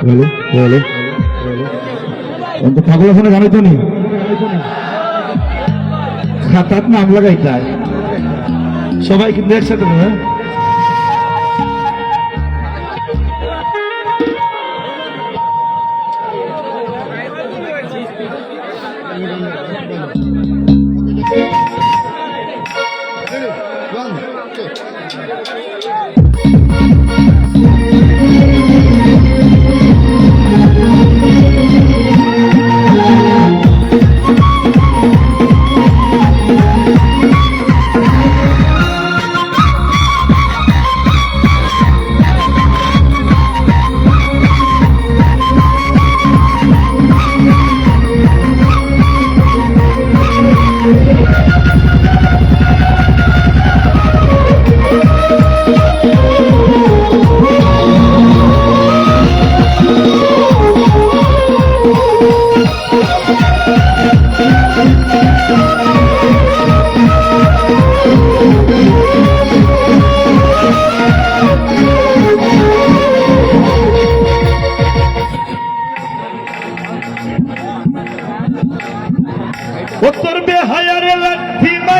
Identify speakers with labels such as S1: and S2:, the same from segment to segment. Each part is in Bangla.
S1: বলো বলো। তো পাগলা ফোনে জানাই তো নি খাতার নাম লাগাই তাই সবাই কিন্তু একসাথে হ্যাঁ?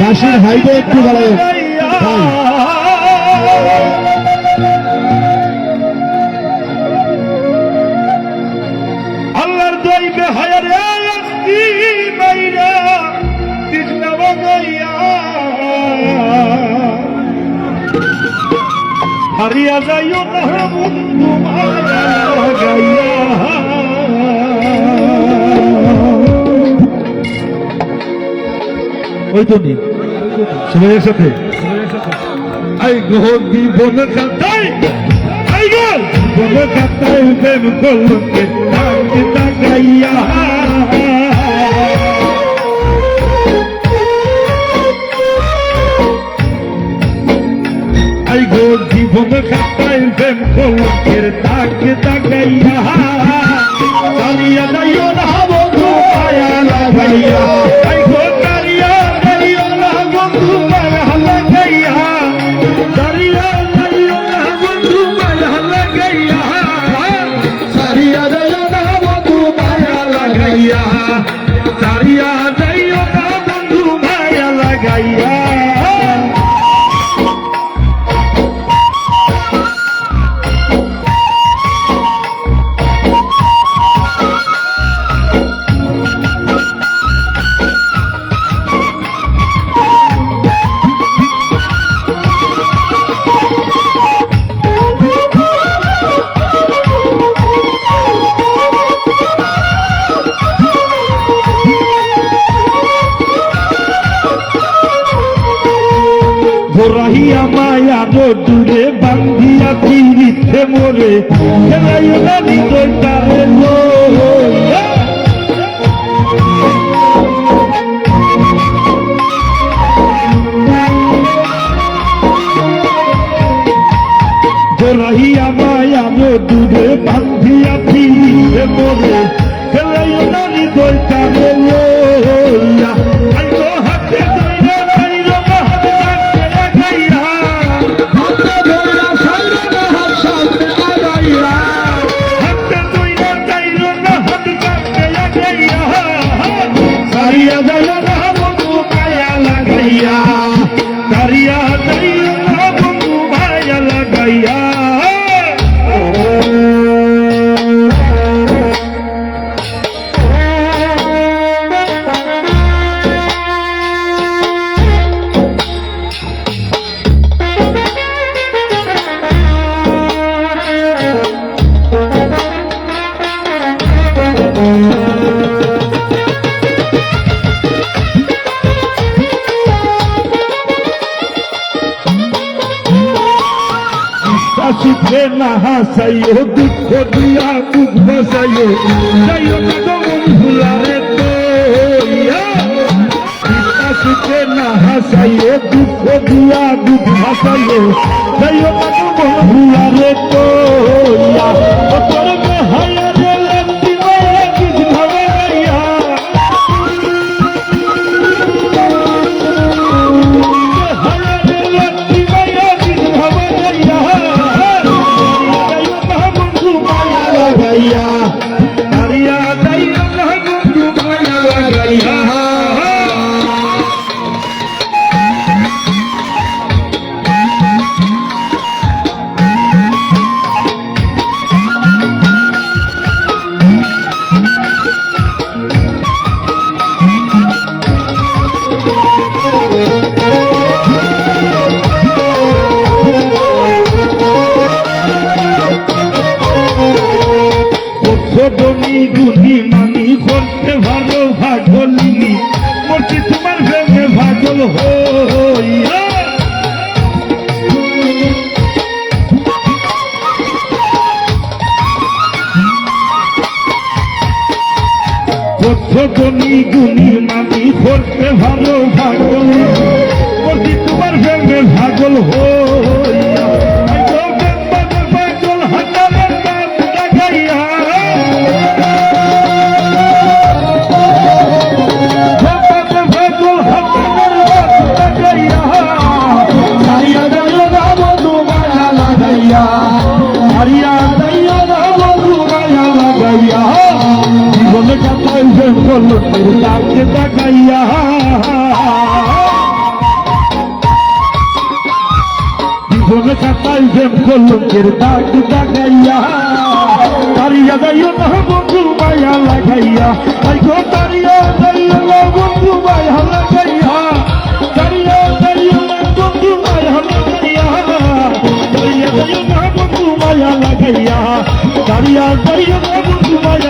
S2: বাঁশির হাইটে একটু বাড়ায়।
S1: আল্লাহর দই বেহায়ারে লাঠি মাইরা কৃষ্ণ বাগাইয়া হারিয়া যাইও ওই তো নি সবাই একসাথে আই গো জীবন কাটাই আই গো! জীবন কাটাই প্রেম কলকে তাকে তাকাইয়া। আই গো জীবন কাটাই প্রেম কলকের তাকে তাকাইয়া। চালিয়া যাইও না বন্ধু মায়া লাগাইয়া আই ঘোরাইয়া মায়া দূরে বান্ধিয়া তিরিতে মোরে। খেলাইও না নিতই না হাসাইও দুঃখ দিয়া বুক বাসাইও। যাইও না ভুলারে তো সুখে না হাসাইও, দুঃখ দিয়া বুক ভাসাইও যাইও না ভুলারে তো তোর ধনী গুণী মানি করতে ভালো ভাগল। তোমার প্রেমে ভাগল হইয়া তোর তাকে তাকাইয়া জীবনে কাটাই প্রেম করল তোর তাকে তাকাইয়া হারিয়া যাইও না বন্ধু মায়া লাগাইয়া। আই গো তারিয়া যাইও না বন্ধু মায়া লাগাইয়া। তারিয়া যাইও না বন্ধু মায়া লাগাইয়া। তারিয়া যাইও না বন্ধু মায়া তারিয়া